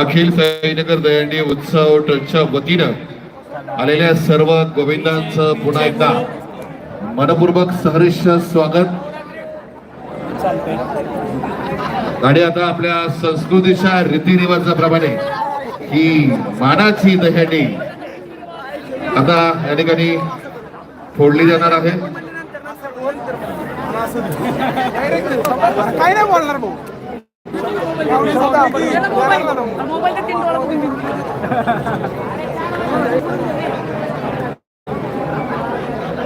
अखिल साईनगर दहीहंडी उत्सव ट्रस्टच्या वतीनं आलेल्या सर्व गोविंदांचं पुन्हा एकदा मनपूर्वक सहर्ष स्वागत. आणि आता आपल्या संस्कृतीच्या रीतिरिवाजाप्रमाणे ही मानाची दहीहंडी आता या ठिकाणी फोडली जाणार आहे. काय नाही बोलणार भाऊ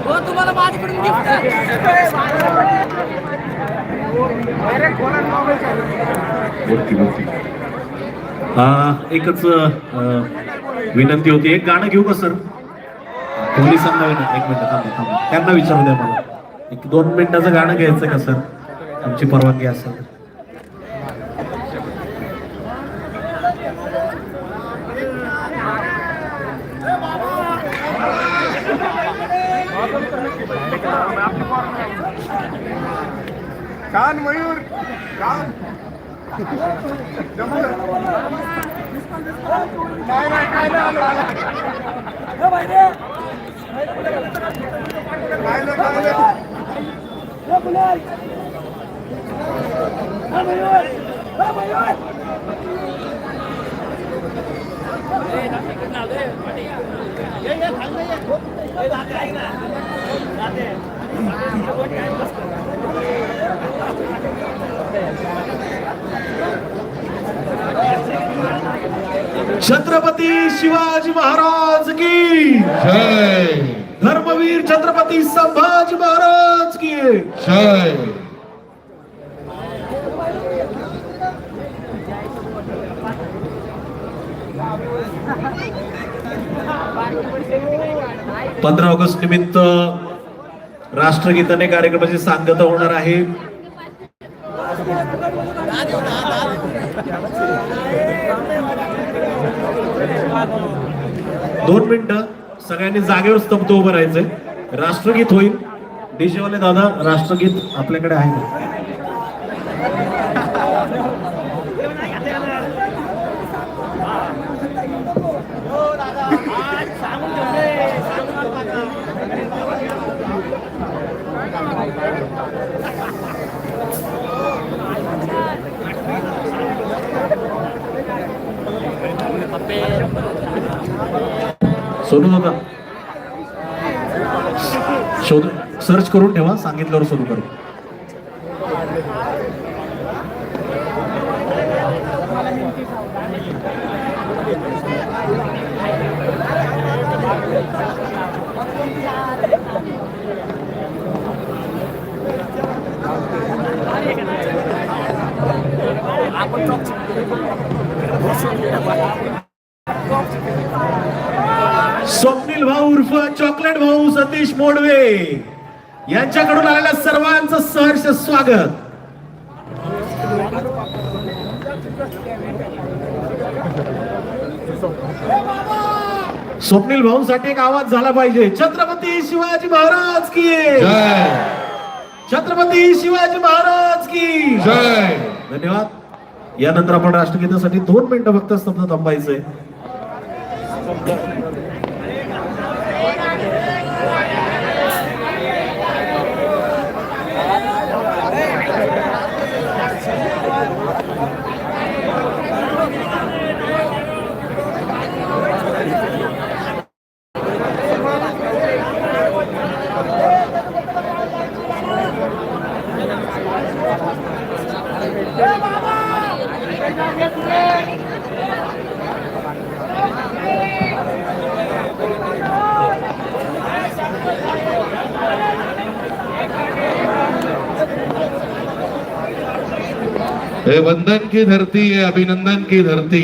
आपण तुम्हाला माझ्याकडून एकच विनंती होती. एक गाणं घेऊ का सर? पोलिसांना विनंती एक मिनिट थांबा थांबा. त्यांना विचारू द्या मला. एक दोन मिनिटाचं गाणं घ्यायचं का सर? तुमची परवानगी असेल. कान मयूर कान. काय नाही काय नाही आलं, काय नाही. छत्रपती शिवाजी महाराज की जय! धर्मवीर छत्रपती संभाजी महाराज की जय. पंधरा ऑगस्ट निमित्त राष्ट्रगीताने कार्यक्रमाची सांगता होणार आहे. दोन मिनिट. सगळ्यांनी जागेवर स्तब्ध उभं राहायचंय. राष्ट्रगीत होईल. डीजेवाले दादा राष्ट्रगीत आपल्याकडे आहे. सर्च करून ठेवा सांगितल्यावर सुरू करू. स्वप्नील भाऊ उर्फ चॉकलेट भाऊ सतीश मोडवे. यांच्याकडून आलेल्या सर्वांचं सहर्ष स्वागत. स्वप्नील भाऊसाठी एक आवाज झाला पाहिजे. छत्रपती शिवाजी महाराज की जय. छत्रपती शिवाजी महाराज की. जय. धन्यवाद. यानंतर आपण राष्ट्रगीतासाठी दोन मिनिटं फक्त स्तब्ध थांबायचंय. हे वंदन की धरती है अभिनंदन की धरती।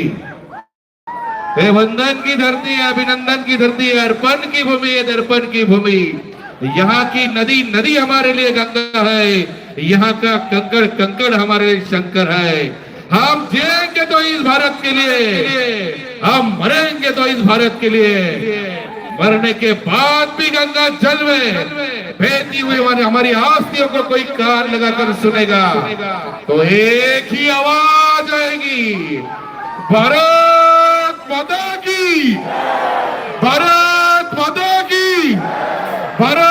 हे वंदन की धरती है अभिनंदन की धरती है अर्पण की भूमि है दर्पण की भूमि। यहाँ की नदी नदी हमारे लिए गंगा है। यहाँ का कंकड़ कंकड़ हमारे लिए शंकर है। हम जिएंगे तो इस भारत के लिए। हम मरेंगे तो इस भारत के लिए। मरने के बाद भी गंगा जल में बहती हुई हमारी हमारी आस्तियों को कोई कार लगाकर सुनेगा। तो एक ही आवाज आएगी। भारत माता की। भारत माता की। भारत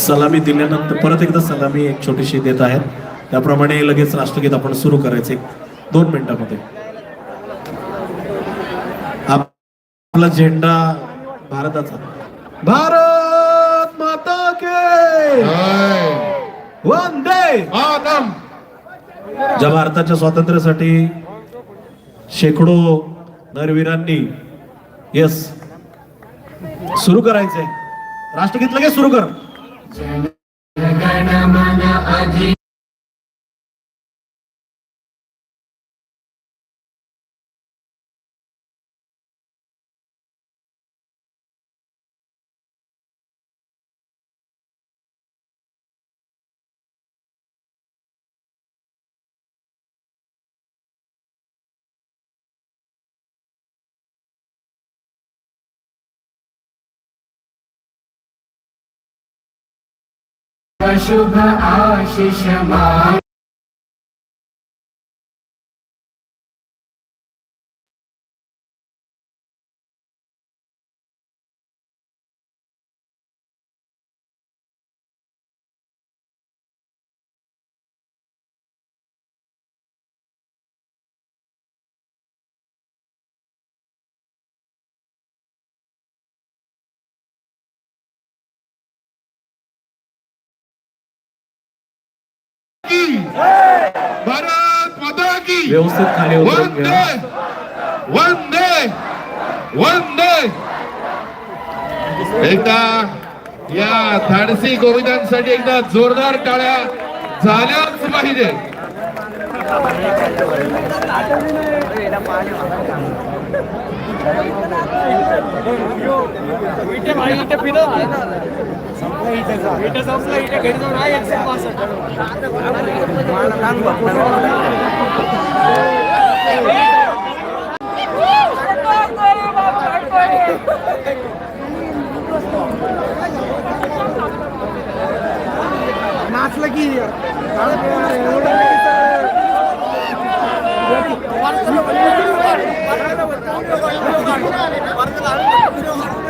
सलामी दिल्यानंतर परत एकदा सलामी एक छोटीशी देत आहेत. त्याप्रमाणे लगेच राष्ट्रगीत आपण सुरू करायचे. दोन मिनिटामध्ये. आपला झेंडा भारताचा. भारत माता के. वंदे. ज्या भारताच्या स्वातंत्र्यासाठी शेकडो नरवीरांनी यस सुरू करायचंय. राष्ट्रगीत लगेच सुरू कर. जनगणमन अधि शुभ आशिष मान की। भारत माता की। व्यवस्थित खाली उतरून वंदे। घ्या वंदे। वंदे। एकदा या धाडसी गोविंदांसाठी एकदा जोरदार टाळ्या झाल्याच पाहिजे. नाचलं की वर्ग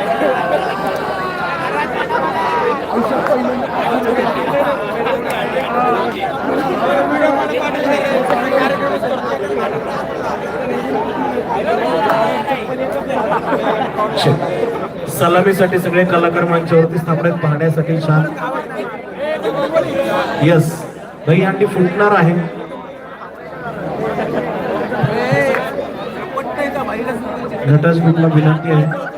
सलामीसाठी सगळे कलाकार मंचावरती स्थापनेत पाहण्यासाठी छान. यस दही हंडी फुटणार आहे. घटस्फोटला विनंती आहे.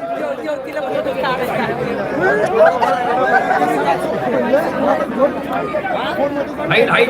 Height height.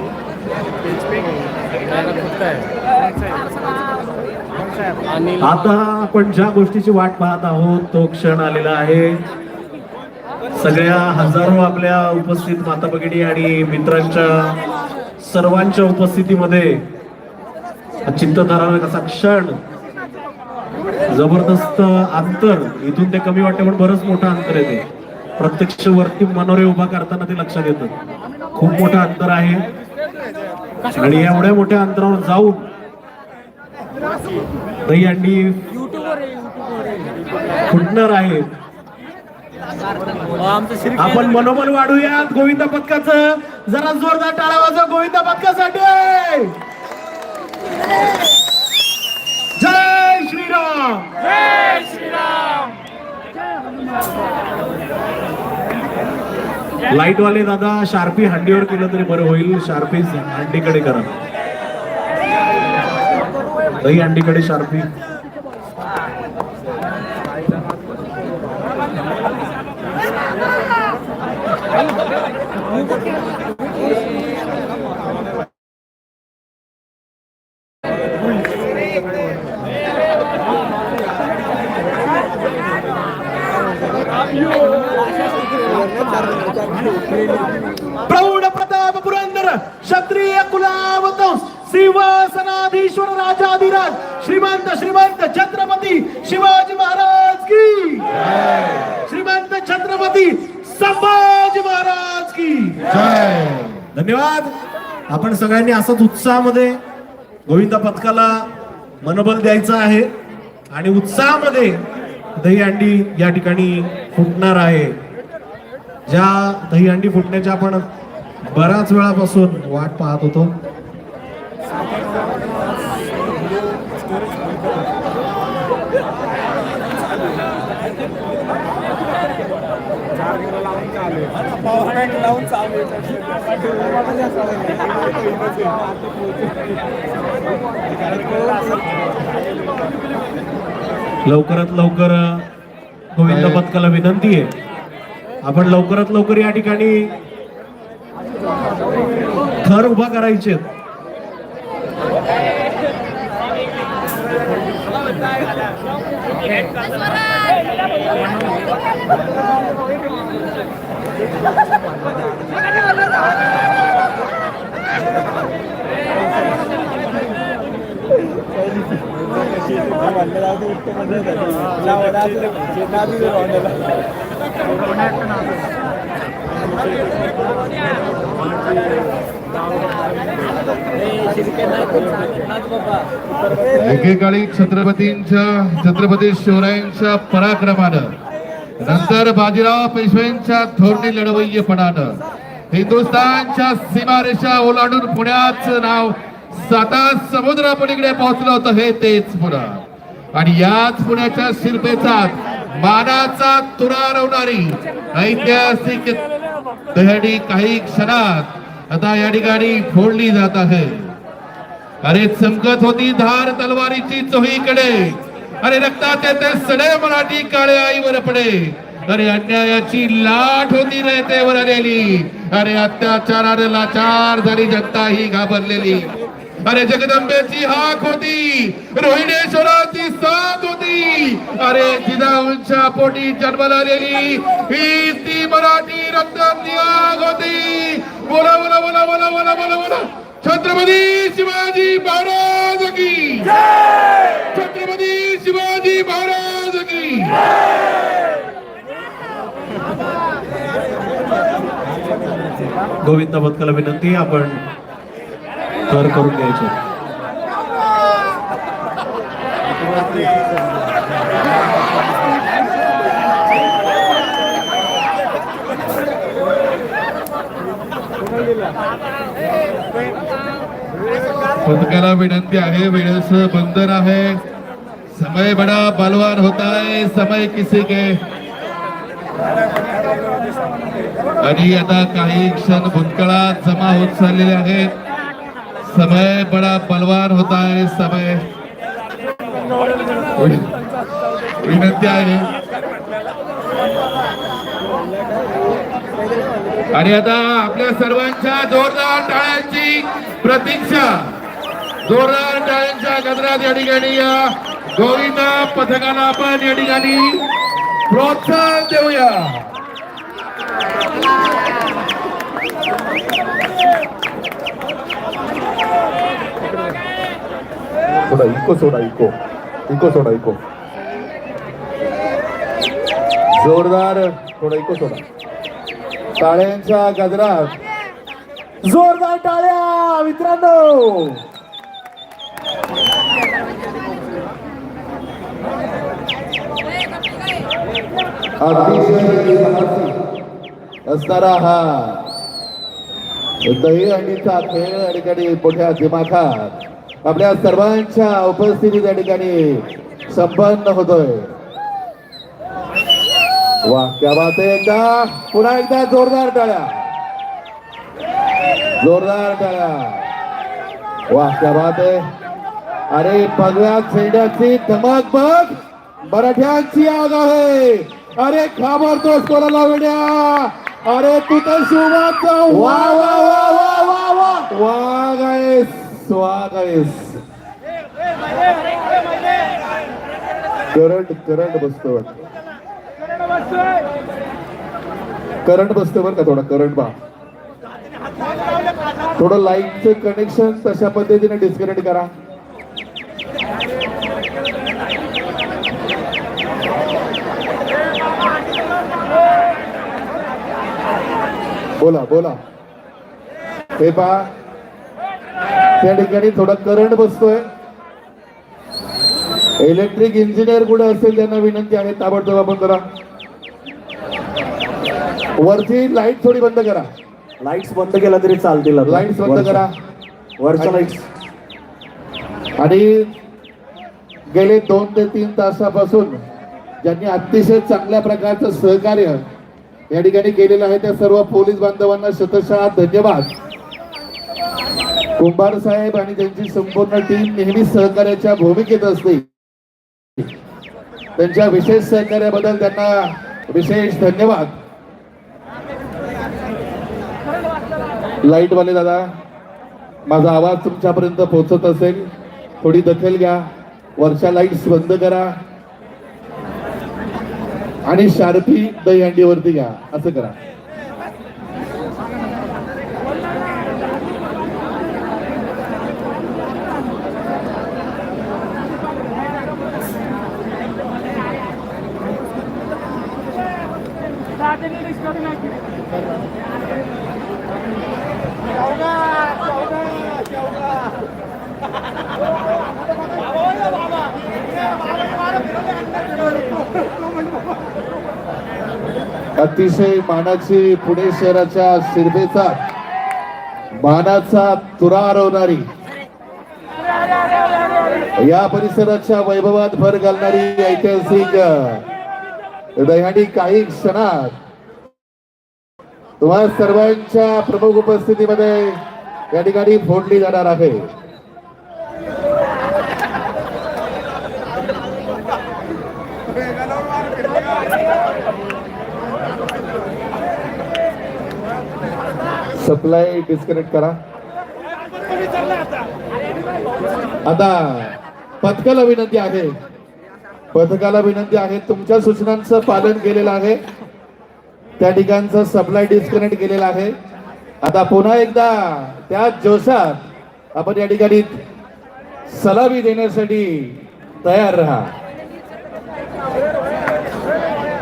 आता आपण ज्या गोष्टीची वाट पाहत आहोत तो क्षण आलेला आहे. सगळ्या हजारो आपल्या उपस्थित माता भगिनी आणि मित्रांच्या सर्वांच्या उपस्थितीमध्ये चित्तधाराला कसा क्षण जबरदस्त अंतर इथून ते कमी वाटते पण बरंच मोठं अंतर येते प्रत्यक्ष वरती मनोरे उभा करताना ते लक्षात येतं. खूप मोठं अंतर आहे. आणि एवढ्या मोठ्या अंतरावर जाऊन दही अंडी फुटणार आहे. आपण मनोबल वाढूयात. गोविंदा पथकाचं जरा जोरदार टाळा वाजवा गोविंदा पथकासाठी जय श्रीराम. लाइट वाले दादा शार्पी हंडीवर केलं तरी बरं होईल. शार्पी हंडीकडे करा. दही हंडीकडे शार्पी प्रौढ प्रताप पुरंदर क्षत्रिय कुलावत सिंहासनाधीश्वर राजाधिराज श्रीमंत श्रीमंत छत्रपती शिवाजी महाराज की श्रीमंत छत्रपती संभाजी महाराज की जय धन्यवाद आपण सगळ्यांनी असंच उत्साहामध्ये गोविंदा पथकाला मनोबल द्यायचं आहे आणि उत्साहामध्ये दहीहंडी या ठिकाणी फुटणार आहे. ज्या दहीहंडी फुटण्याच्या आपण बऱ्याच वेळापासून वाट पाहत होतो लावून लवकरात लवकर गोविंद पथकाला विनंती आहे. आपण लवकरात लवकर या ठिकाणी थर उभा करायचे না एकेकाळी छत्रपतींच्या छत्रपती शिवरायांच्या पराक्रमानं नंतर बाजीराव पेशव्यांच्या थोरणी लढवय्यपणानं हिंदुस्थानच्या सीमारेषा ओलांडून पुण्याचं नाव साता समुद्रापलीकडे पोहोचलं होतं हे तेच पुणे. आणि याच पुण्याच्या शिल्पेचा मानाचा तुरा रवणारी ऐतिहासिक दहडी काही क्षणात आता या ठिकाणी फोडली जात आहे. अरे चमकत होती धार तलवारीची चोहीकडे. अरे रक्तात येते सडे मराठी काळे आईवर पडे. अरे अन्यायाची लाट होती रयतेवर आलेली. अरे अत्याचाराने लाचार झाली जनता ही घाबरलेली. अरे जगदंबेची हाक होती. रोहिणेश्वराची साथ होती. अरे जिजाऊंच्या पोटी जन्माला आलेली ही ती मराठी रक्तातली आग होती. बोला बोला बोला बोला बोला बोला बोला. छत्रपती शिवाजी महाराज की. छत्रपती शिवाजी महाराज की. गोविंद बदकाला विनंती आपण कर करून घ्यायचे. पथकाला विनंती आहे वेळेचं बंधन आहे. समय बडा बलवान होता है समय किसी के. आणि आता काही क्षण भूतकाळात जमा होत चाललेले आहेत. समय बडा बलवान होता है समय। विनंती आहे आणि आता आपल्या सर्वांच्या जोरदार टाळ्यांची प्रतीक्षा जोरदार टाळ्यांच्या गजरात या ठिकाणी या गोविंदा पथकाला आपण या ठिकाणी प्रोत्साहन देऊया. सोडा इको सोडा इको. इको सोडा इको. जोरदार. थोडा इको सोडा. टाळ्यांच्या गजरात. जोरदार टाळ्या मित्रांनो. अतिशय असणारा हा दही दहीहंडीचा खेळ या ठिकाणी मोठ्या दिमाखात. आपल्या सर्वांच्या उपस्थितीत या ठिकाणी संपन्न होतोय. वा क्या बात एकदा. पुन्हा एकदा जोरदार टाळ्या. जोरदार टाळ्या. वा क्या बात अरे भगव्या झेंड्याची धमक बघ. मराठ्यांची आग आहे. अरे घाबरतोस कोणाला वेड्या? अरे तू तर शिवबाचा वा वा वा वा वा वा. वा गायस वा गायस करंट करंट बसतो करंट बसतो बरं का थोडा करंट बा. थोडं लाईटचं कनेक्शन तशा पद्धतीने डिस्कनेक्ट करा. बोला बोला. हे पहा. त्या ठिकाणी थोडा करंट बसतोय. इलेक्ट्रिक इंजिनियर कुठे असेल त्यांना विनंती आहे ताबडतोब आपण करा वरची लाइट थोडी बंद करा. लाईट्स बंद केला तरी चालतील. लाईट्स बंद करा. वरच्या लाईट्स आणि गेले दोन ते तीन तासापासून ज्यांनी अतिशय चांगल्या प्रकारचं सहकार्य या ठिकाणी केलेलं आहे त्या सर्व पोलीस बांधवांना शतशः धन्यवाद. कुंभार साहेब आणि त्यांची संपूर्ण टीम नेहमी सहकार्याच्या भूमिकेत असते. त्यांच्या विशेष सहकार्याबद्दल त्यांना विशेष धन्यवाद. लाइट वाले दादा माझा आवाज तुमच्यापर्यंत पोहोचत असेल. थोडी दखल घ्या. वरच्या लाईट्स बंद करा. आणि शार्पी दहीहंडीवरती घ्या. असं करा. अतिशय मानाची पुणे शहराच्या शिरबेचा मानाचा तुरा हरवणारी या परिसराच्या वैभवात भर घालणारी ऐतिहासिक दहीहंडी काही क्षणात तुम्हा सर्वांच्या प्रमुख उपस्थितीमध्ये या ठिकाणी फोडली जाणार आहे. सप्लाय डिस्कनेक्ट करा. आता पथकाला विनंती आहे. पथकाला विनंती आहे तुमच्या सूचनांचं पालन केलेलं आहे. त्या ठिकाणचं सप्लाय डिस्कनेक्ट केलेलं आहे. आता पुन्हा एकदा त्याच जोशात आपण या ठिकाणी सलामी देण्यासाठी तयार राहा.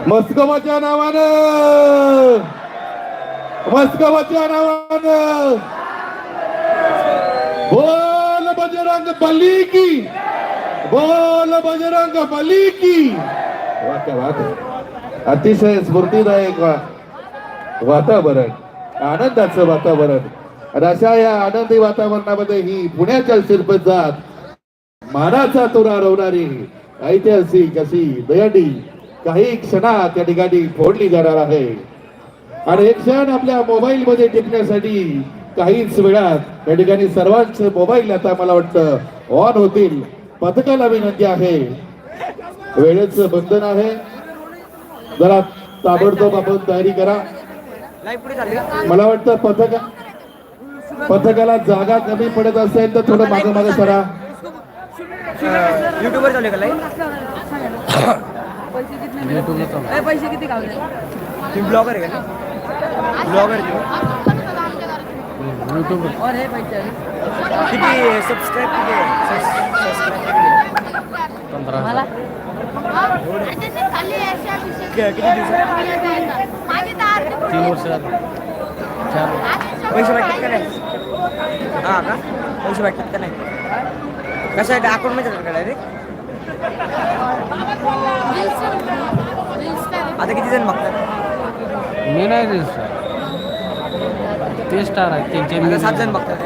मस्कोबाच्या नावानं! मस्कोबाच्या नावानं. बोल बजरंग बली की. बोल बजरंग बली की. वा क्या बात अतिशय स्फूर्तीदायक वा- वातावरण. आनंदाचं वातावरण. आणि अशा या आनंदी वातावरणामध्ये ही पुण्याच्या शिरपत जात मानाचा तुरा रोवणारी ऐतिहासिक अशी दयाडी काही क्षणात या ठिकाणी फोडली जाणार आहे. आणि एक क्षण आपल्या मोबाईल मध्ये टिपण्यासाठी काहीच वेळात या ठिकाणी सर्वांचे मोबाईल आता मला वाटतं ऑन होतील. पथकाला विनंती आहे. वेळेचं बंधन आहे. जरा ताबडतोब आपण तयारी करा? मला वाटतं पथका पथकाला जागा कमी पडत असेल तर थोडं मागे मागे सरा. अं, युट्यूबवर चालू आहे का लाईव्ह ए, पैसे किती ब्लॉगर आहे का? ब्लॉगर हे पैसे किती सबस्क्राईब किती आहे? सबस्क्राईब किती आहे? दिवसात तीन वर्ष पैसे भेटतात का नाही हां का? पैसे भेटतात का नाही कशा अकाउंटमध्ये जातात का डायरेक्ट आता किती जण बघतात? मी नाही रे सर ते स्टार आहे त्यांचे आता सात जण बघतात?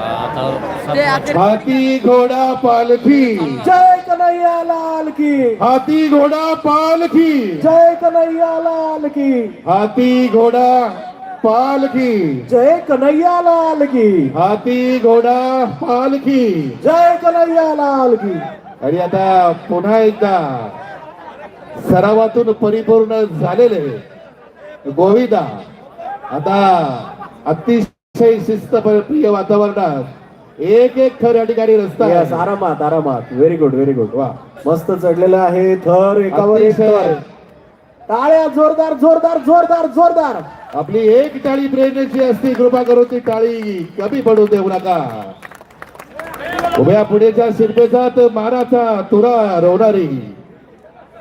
आता सात- घोडा पालखी जय कन्हैया लाल की. हाती घोडा पालखी जय कन्हैया लाल की. हाती घोडा पालखी जय कन्हैया लाल की. हाती घोडा पालखी जय कन्हैया लाल की. आणि आता पुन्हा एकदा सरावातून परिपूर्ण झालेले गोविंदा आता अतिशय शिस्त प्रिय वातावरणात एक एक थर या ठिकाणी रस्ता. Yes, आरामात आरामात. व्हेरी गुड व्हेरी गुड वा. मस्त चढलेलं आहे थर एकावर एक थर. टाळ्या जोरदार जोरदार जोरदार जोरदार. आपली एक टाळी प्रेरणाची असती कृपा करून ती टाळी कमी पडू देऊ नका. उभ्या पुढेच्या शिरपेचात माराचा तुरा रोवणारी.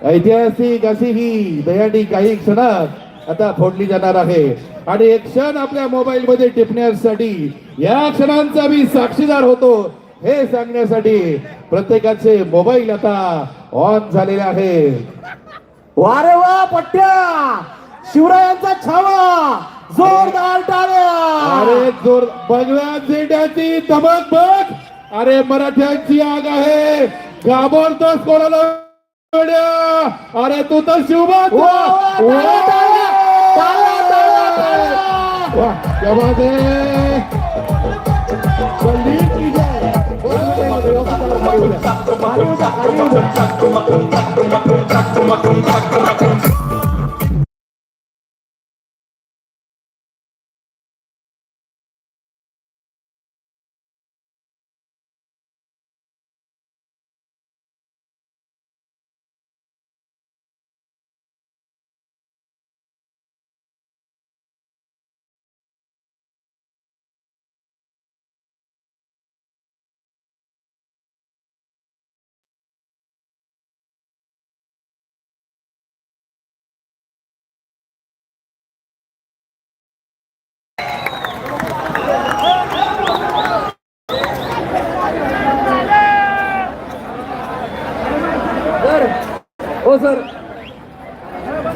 ऐतिहासिक अशी ही दयाडी काही क्षणात आता फोडली जाणार आहे. आणि एक क्षण आपल्या मोबाईल मध्ये टिपण्यासाठी या क्षणांचा मी साक्षीदार होतो. हे सांगण्यासाठी प्रत्येकाचे मोबाईल आता ऑन झालेले आहेत. वारे वा पट्ट्या! शिवरायांचा छावा! जोरदार टाळ्या! अरे जोर भगव्या झेंड्याची धमक बघ! अरे मराठ्यांची आग आहे. घाबरतोस कोणाला? अरे तू तर शिवबात टाळ्या. वाह, क्या बात है बलवीर की जय.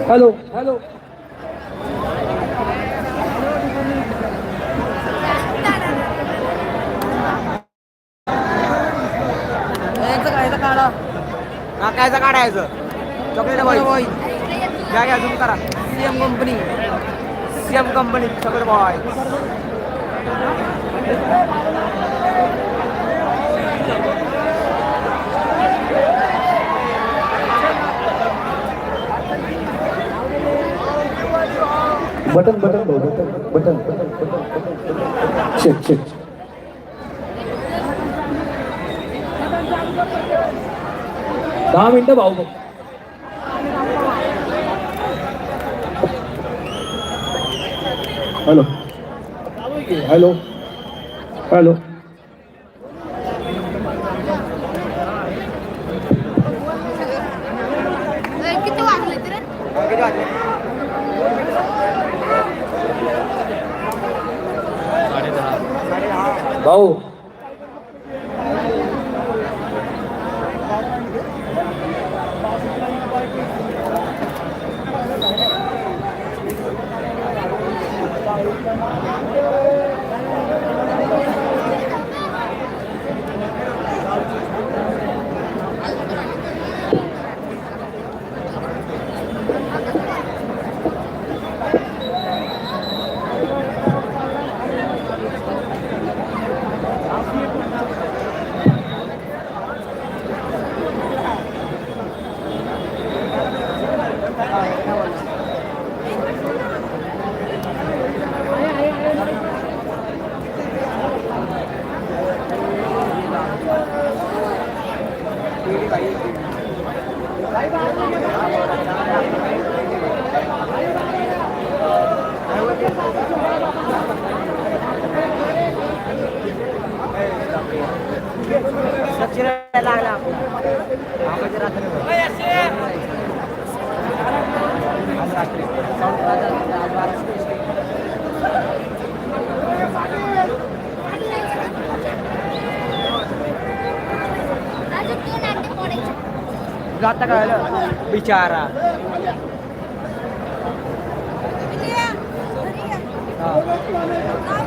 हॅलो. हॅलो हा कायचा काढायचं? चॉकलेट बॉय घ्या घ्या झूम करा. CM company CM company chocolate boy button button भाऊ button button button button shake shake दहा मिनिटं भाऊ हॅलो. हॅलो. हॅलो किती वाजले तरी किती वाजले भाऊ आता कळलं बिचारा। Thank